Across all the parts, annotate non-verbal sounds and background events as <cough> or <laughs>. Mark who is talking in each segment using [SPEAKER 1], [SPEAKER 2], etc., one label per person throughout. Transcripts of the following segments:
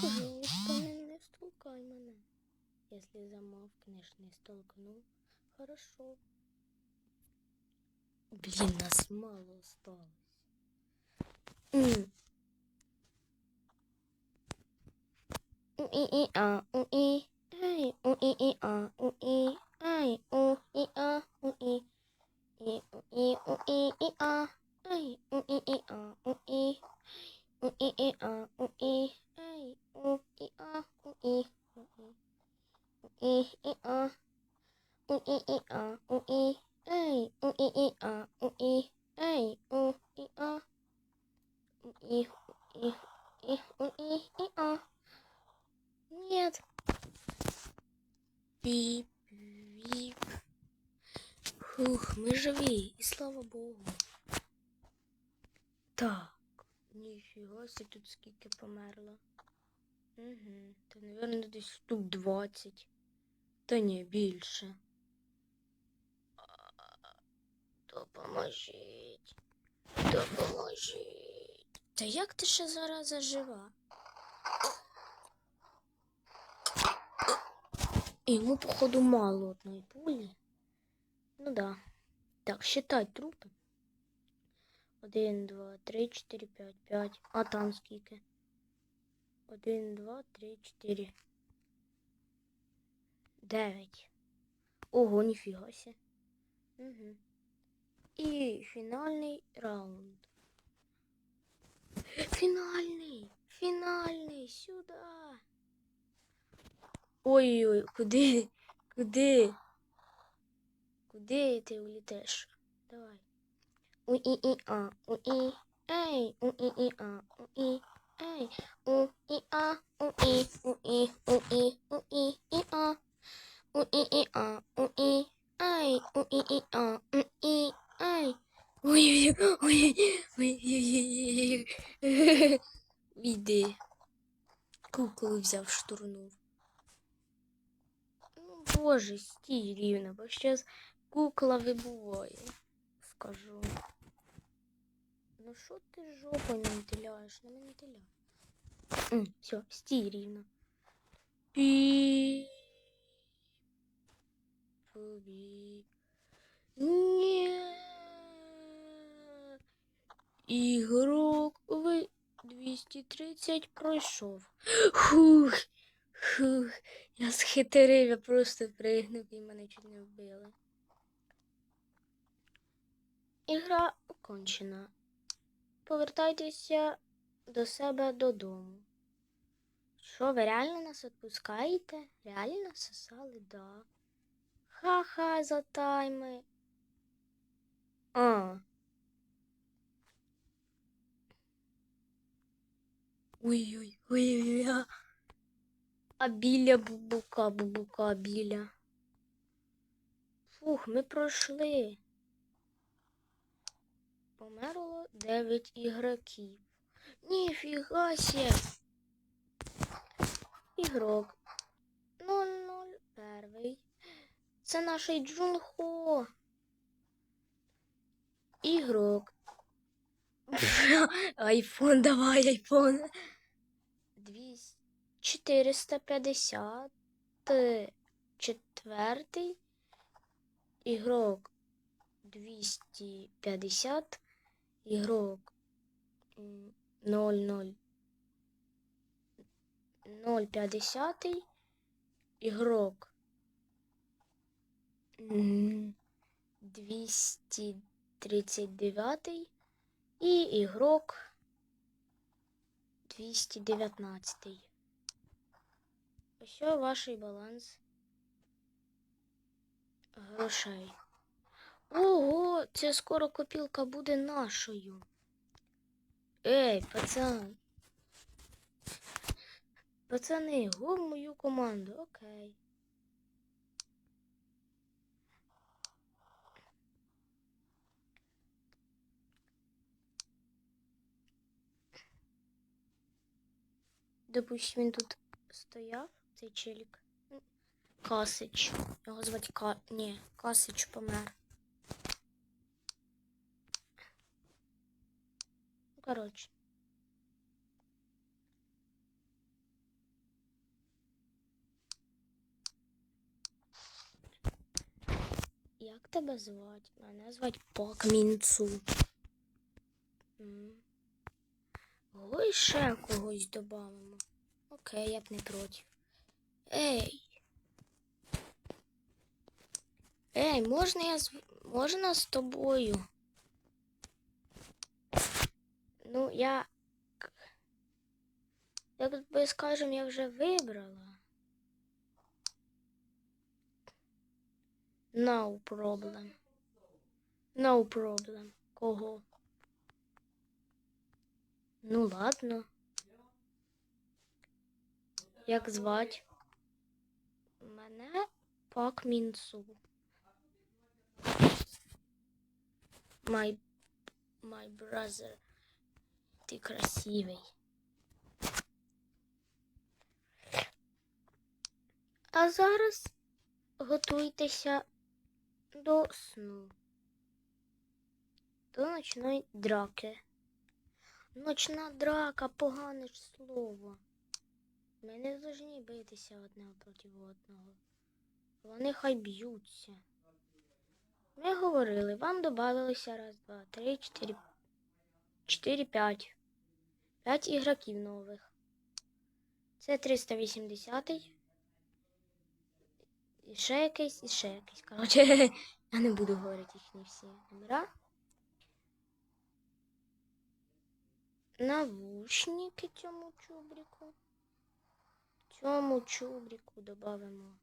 [SPEAKER 1] Пожалуйста, не, столкай мене. Если замовкнеш, не столкну. Хорошо. Блин, нас мало осталось. М. У-и-и, а, у-и. Ай, у-и-и, а, у-и. Ай, у-и, а, у-и. И, У-и-а, Ай, у-и-и, а, у-и. У-и-и, а, у-и. Ай, у-и, а, у-и. У-и-и, а. У-и-и, у-и. Ай, у-и-и, а, у-и. Ай, у-и, а. У-и, у-и, и, а. Нет. Пип, пип. Фух, ми живі, і слава Богу. Так, ніфіга сі тут скільки померло. Угу, то, мабуть, десь штук 20. Та ні, більше. Допоможіть. Допоможіть. Та як ти ще зараз жива? Йому, походу, мало одної пулі. Ну да. Так, считай трупи. Один, два, три, чотири, п'ять, п'ять. А там скільки? Один, два, три, чотири. Дев'ять. Ого, ніфіга сі. Угу. І фінальний раунд. Фінальний! Фінальний! Сюди! Ой-ой, куди? Куди? Куди ти улітеш? Давай. У-і-і-а, у-і. Ей, у-і-і-а, у-і. Ей, у-і-а, у-і, у-і, у-і, у-і-і-а. У-і-і-а, у-і. Ей, у-і-і-а, у-і. Ей. Ой-ой-ой. Іди. Куклу взяв, штурнув. Ну, боже, стій рівно, бо щас кукла вибуває. Скажу. Ну що ти жопою не мотиляєш? Не мотиляй. Все, стій рівно. Пі. Побі. Ні. Ігрок ви 230 пройшов. Хух. Хух. Я схитрив, я просто пригнув і мене чуть не вбили. Ігра окончена. Повертайтеся до себе додому. Що, ви реально нас відпускаєте? Реально сосали, да. Ха-ха, за тайми. А. Ой-ой, ой-ой. А біля бубука, бубука біля. Фух, ми пройшли. Померло 9 ігроків. Ніфіга сє. Ігрок 001. Це наш Джунхо. Ігрок. <laughs> Айфон, давай, айфон. 200. 454 ігрок 250 ігрок м, 00 050 ігрок м, 239 і ігрок 219. Ось ваш баланс грошей. Ого, це скоро копілка буде нашою. Ей, пацан. Пацани, го мою команду, окей. Допустим, він тут стояв, цей челік. Касич. Його звати Ка... Ні, Касич помер. короче. Як тебе звати? Мене звати пак Мінцу. Ой, ще когось додамо. Окей, я б не проти. Ей. Ей, можна я з... можна з тобою? Ну, я. Як би скажем, я вже вибрала. No problem. No problem. Кого? Ну ладно. Як звать? Мене Пак Мінсу. My, my brother. Ти красивий. А зараз готуйтеся до сну. До ночної драки. Ночна драка, погане ж слово. Ми не повинні битися одне проти одного. Вони хай б'ються. Ми говорили, вам додавалося раз, два, три, чотири, чотири, п'ять. П'ять ігроків нових. Це 380 і ще якийсь, і ще якийсь. Коротше, <laughs> я не буду говорити їхні всі номера. Навушники цьому чубрику. Цьому чубрику додамо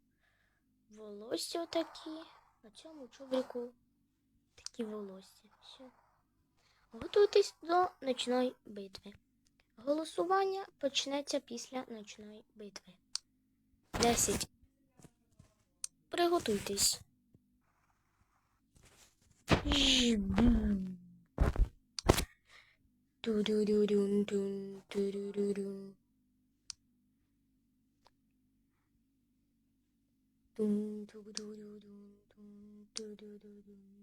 [SPEAKER 1] волосся такі, а цьому чубрику такі волосся. Все. Готуйтесь до ночної битви. Голосування почнеться після ночної битви. 10. Приготуйтесь. Ту-ду-ду-дун-дун, ту-ду-ду-дун. Ту-ду-ду-дун, дун, ту-ду-ду-дун-дун. Так.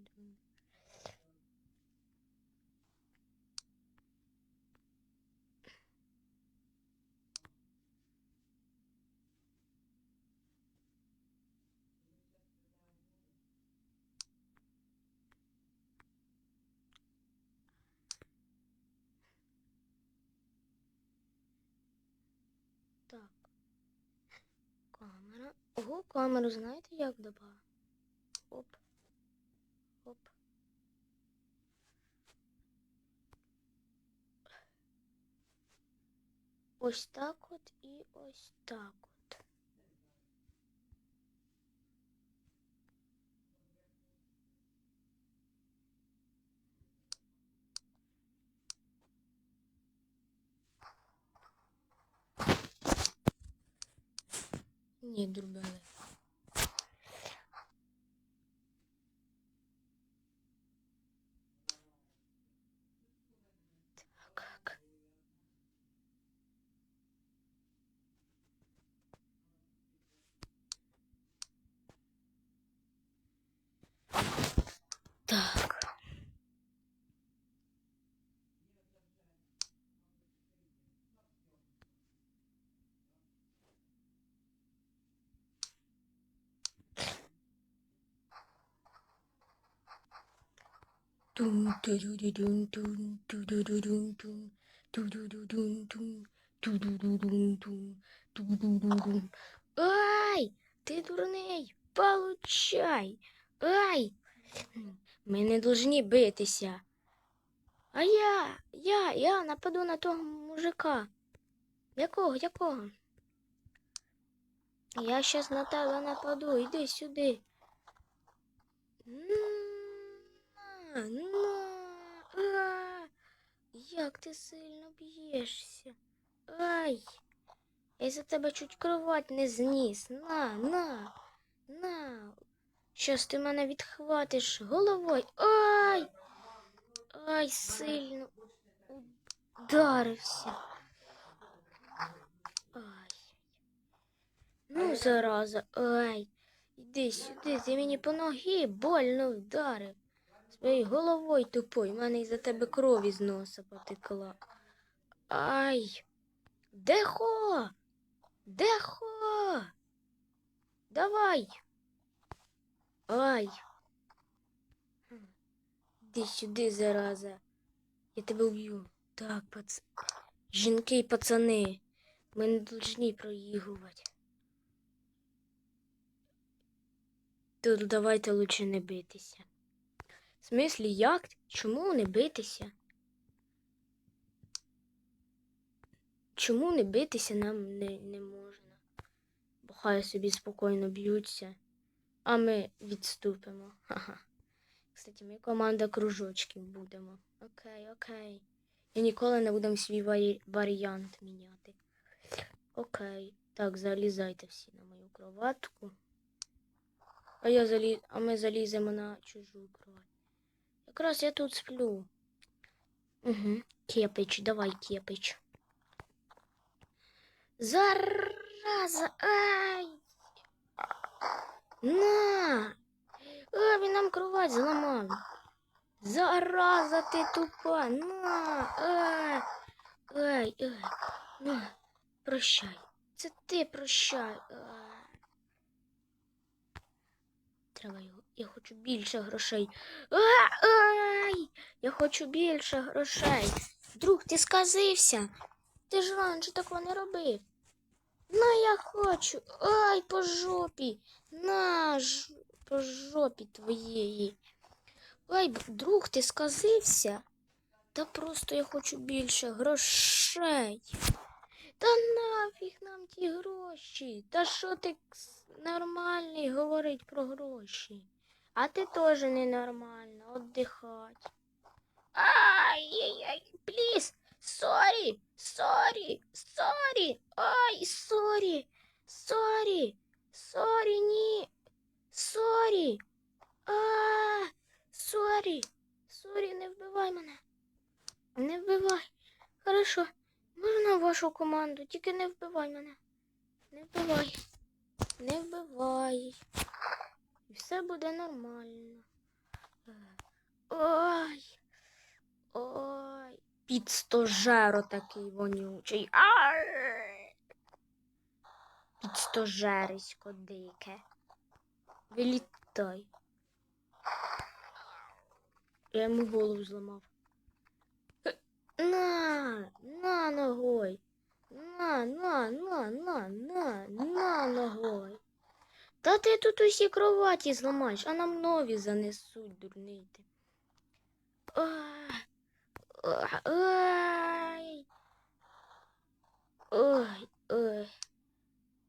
[SPEAKER 1] Ого, камеру знаєте, як добавити? Оп. Оп. Ось так от і ось так Ні, дурбели. Ай! Ти дурний! Получай! Ай! Ми не должні битися. А я, я, я нападу на того мужика. Якого, якого? Я щас на тебе нападу, іди сюди. На, а, як ти сильно б'єшся. Ай, я за тебе чуть кровать не зніс. На, на, на. Щас ти мене відхватиш головою. Ай! Ай, сильно ударився. Ай. Ну, зараза, ай. Іди сюди, ти мені по ногі больно вдарив. Своєю головою тупою, в мене із-за тебе крові з носа потекла. Ай. Дехо? Дехо? Давай. Ай. Іди сюди, зараза. Я тебе вб'ю. Так, пац... Жінки і пацани. Ми не повинні проігрувати. Тут давайте лучше не битися. В смислі, як? Чому не битися? Чому не битися нам не, не можна? Бо хай собі спокійно б'ються, а ми відступимо. Ха-ха. Кстати, ми команда кружочків будемо. Окей, окей. І ніколи не будемо свій варі... варіант міняти. Окей. Так, залізайте всі на мою кроватку. А, я заліз... а ми заліземо на чужу кровать. Якраз я тут сплю. Угу. Кепич, давай, кепич. Зараза! Ай! На! А, він нам кровать зламав. Зараза ти тупа! На! Ай! Ай! На! Прощай! Це ти прощай! Ай. Треба його. Я хочу більше грошей. Ай! Я хочу більше грошей. Друг, ти сказився. Ти ж раніше такого не робив. На, я хочу. Ай, по жопі. На ж по жопі твоєї. Ай, друг, ти сказився? Та просто я хочу більше грошей. Та нафіг нам ті гроші. Та що ти нормальний говорить про гроші? А ти теж ненормально, отдихать. Ай-яй-яй, пліз, сорі, сорі, сорі, ай, сорі, сорі, сорі, ні, сорі, а, сорі, сорі, не вбивай мене, не вбивай, хорошо, можна вашу команду, тільки не вбивай мене, не вбивай, не вбивай, і все буде нормально. Ой. Ой, підстожеро такий вонючий. Ай! Підстожерисько дике. Вилітай. Я йому голову зламав. На, на ногой. На, на, на, на, на, на ногой. Та ти тут усі кроваті зламаєш, а нам нові занесуть, дурний ти. Ай. Ой, ой.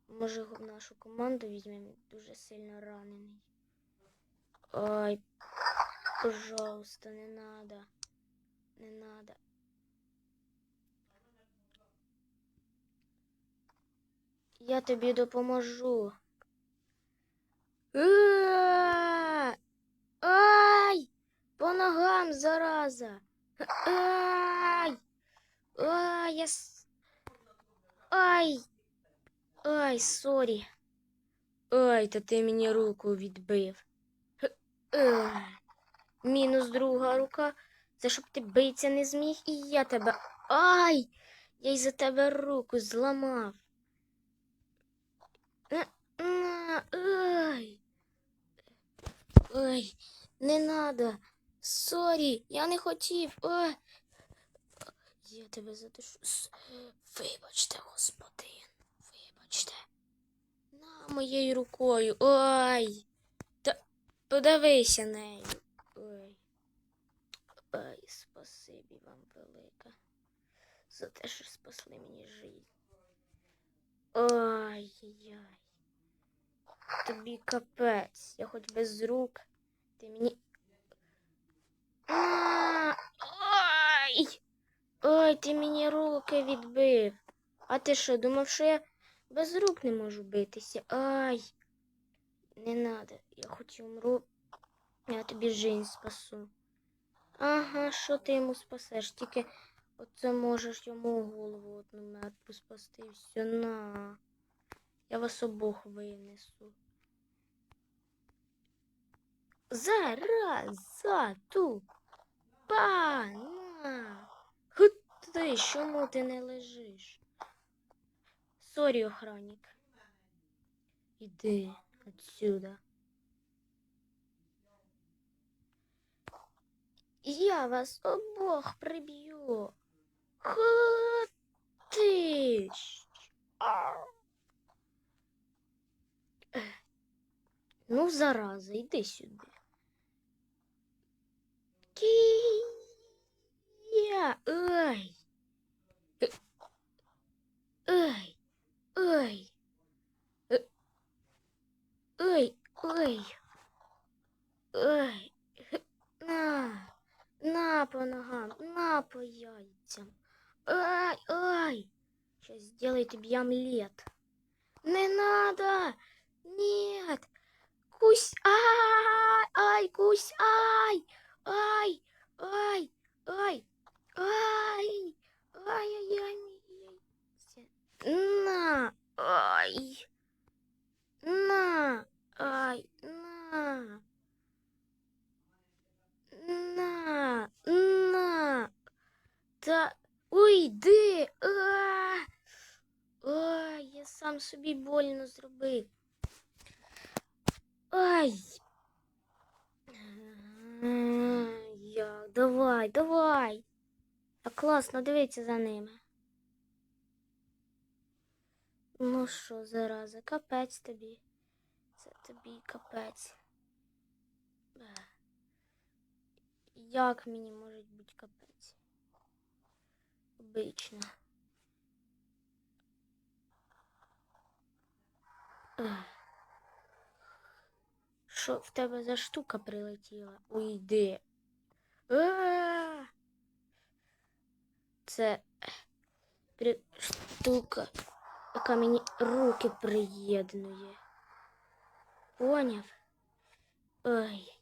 [SPEAKER 1] Може, в нашу команду візьмемо дуже сильно ранений. Ой, пожалуйста, не надо. Не надо. Я тобі допоможу. Ай! По ногам, зараза! Ай! Ай, я... Ай! Ай, сорі. Ай, та ти мені руку відбив. Мінус друга рука. Це щоб ти битися не зміг, і я тебе. Ай! Я й за тебе руку зламав. Ай! Ай, не надо. Сорі, я не хотів. Ой. Я тебе задушу. Вибачте, господин. Вибачте. На моєю рукою. Ой. Та подивися нею. Ой. Ой, спасибі вам велике. За те, що спасли мені життя. Ой-яй. Тобі капець. Я хоч без рук. Ти мені. Ой! Ой, ти мені руки відбив. А ти що, думав, що я без рук не можу битися? Ай! Не надо, я хоч умру, я тобі жизнь спасу. Ага, що ти йому спасеш? Тільки оце можеш йому голову одну мертву спасти. Все, на. Я вас обох винесу. Зараза ту. Пана. Хут ти, чому ти не лежиш? Сорі, охранник. Іди отсюда. Я вас обох приб'ю. Хотиш. Ну, зараза, йди сюди. Кія. Ой. Ой. Ой. Ой. Ой. Ой. На. На по ногам, на по яйцям. Ай, ай. Сейчас сделаю тебе омлет. Не надо. Нет. Кусь. Ай, ай, кусь. Ай. Ай, ай, ай, ай. Ай, ай, ай. На. Ай. На. Ай, на. На, на. Та уйди. А! Ой, я сам собі больно зробив. Ай. Я, давай, давай. Так класно, дивіться за ними. Ну що, зараза, капець тобі. Це тобі капець. Ех. Як мені може бути капець? Обично. Ех. Що в тебе за штука прилетіла? Уйди. А! Це при... штука, яка мені руки приєднує. Поняв? Ой.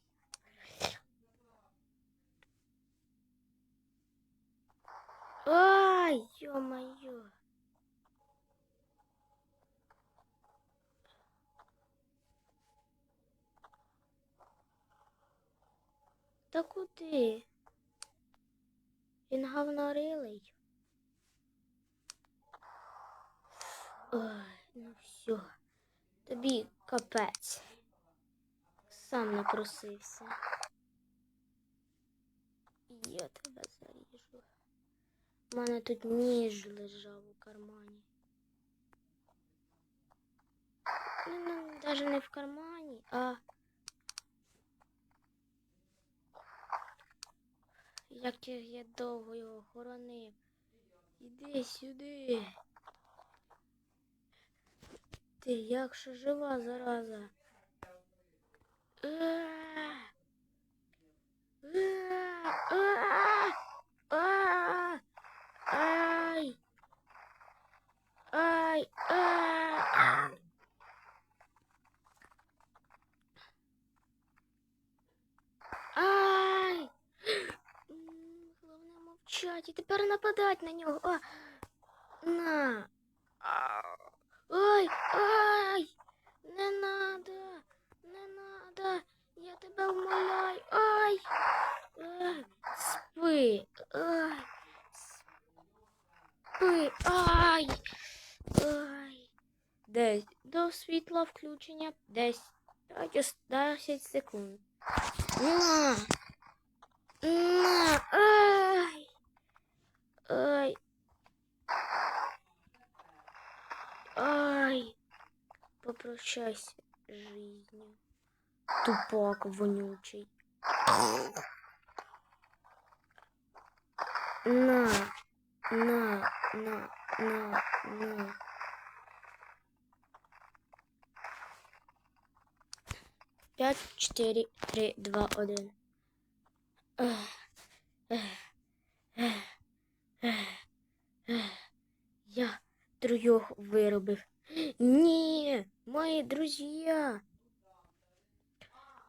[SPEAKER 1] Ай, ё-моё. Та куди? Він говнорилий. Ой, ну все. Тобі капець. Сам напросився. Я тебе заріжу. У мене тут ніж лежав у кармані. Ну, навіть не в кармані, а. Як я, я довго його хоронив. Іди сюди. Ти як що жива зараза? Світла включення десь 10 секунд. На! На! Ай! Ай! Ай! Попрощайся жизнью. Тупак вонючий. На, на, на, на, на. 4, 3, 2, 1. Я трьох виробив. Ні, мої друзі.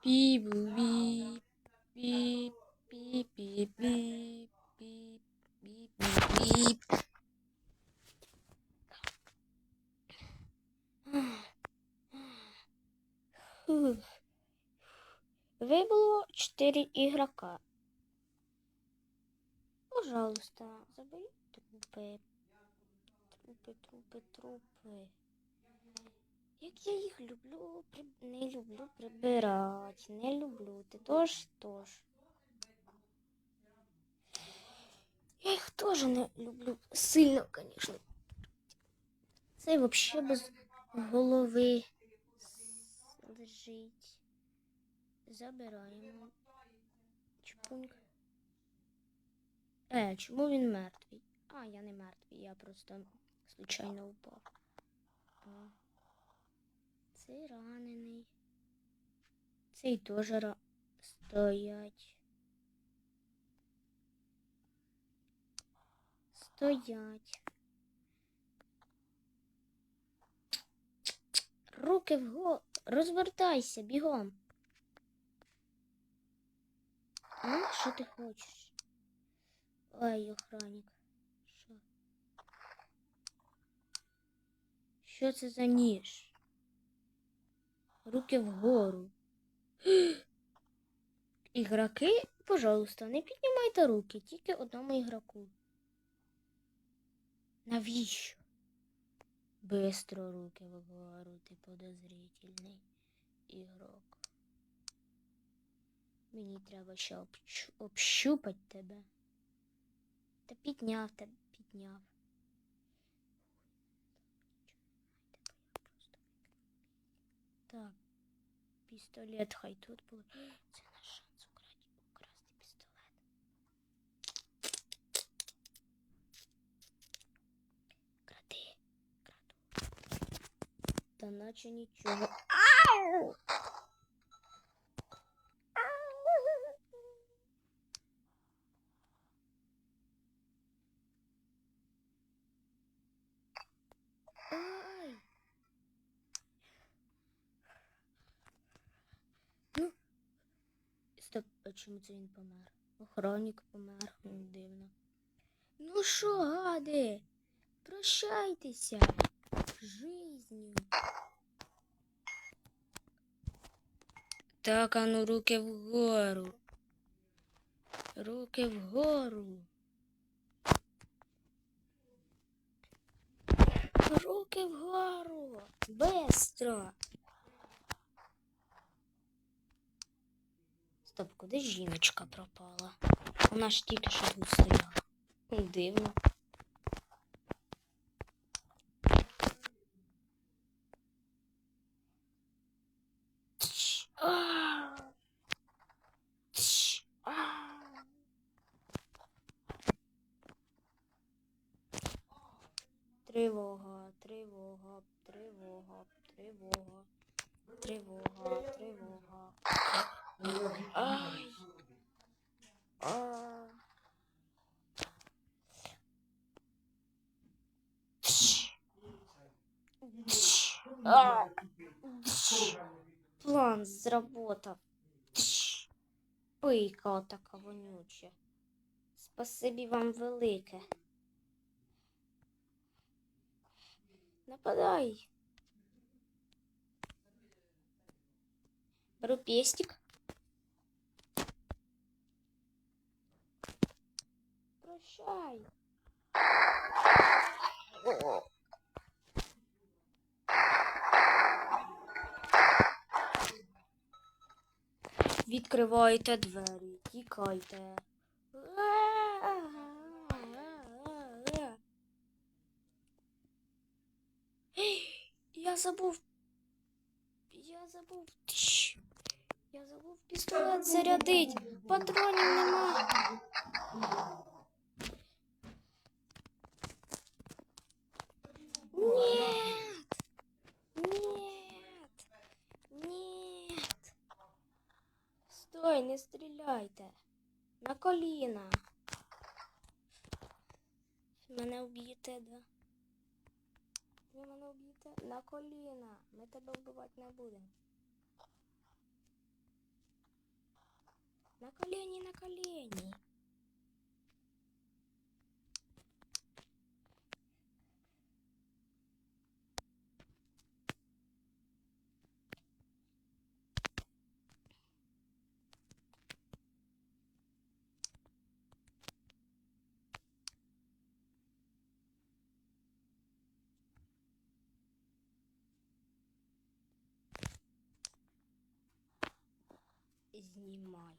[SPEAKER 1] Пі, біп, біп, біп, біп, біп, біп, біп. Вибуло 4 ігрока. Пожалуйста, заберіть трупи. Трупи, трупи, трупи. Як я їх люблю, не люблю прибирати, не люблю. Ти тож, тож. Я їх теж не люблю сильно, звісно. Цей взагалі без голови лежить. Забираємо. Чпуньк. Е, чому він мертвий? А, я не мертвий, я просто случайно упав. А. Цей ранений. Цей теж ра... стоять. Стоять. Руки вгору. Розвертайся, бігом. А, що ти хочеш? Ой, охранник. Що? Що це за ніж? Руки вгору. <gasps> Ігроки, пожалуйста, не піднімайте руки, тільки одному ігроку. Навіщо? Бистро руки вгору, ти подозрительний ігрок. Мені треба ще обчу... общупати тебе. Та підняв тебе, підняв. Так, пістолет хай тут буде. Це наш шанс украти, украсти пістолет. Кради, краду. Та наче нічого. Ау! А чому це він помер? Охранник помер, дивно. Ну що, гади, прощайтеся жизнью. Так, а ну руки вгору. Руки вгору. Руки вгору. Быстро. Стоп, куди жіночка пропала? Вона ж тільки що тут стояла. Дивно. Тш, а. Тривога, тривога, тривога, тривога, тривога, тривога. Ай. А. А. План зработав. Пийка отака вонюча. Спасибі вам велике. Нападай. Беру пестик. Прощай. Відкривайте двері, тікайте. <gasps> Я забув. Я забув. Тш. Я забув пістолет зарядить. Патронів нема. Нет. Нет. Нет. Стой, не стріляйте. На коліна. Мене вб'єте, да? Ви мене вб'єте на коліна. Ми тебе вбивати не будемо. На коліні, на колені. Знімай.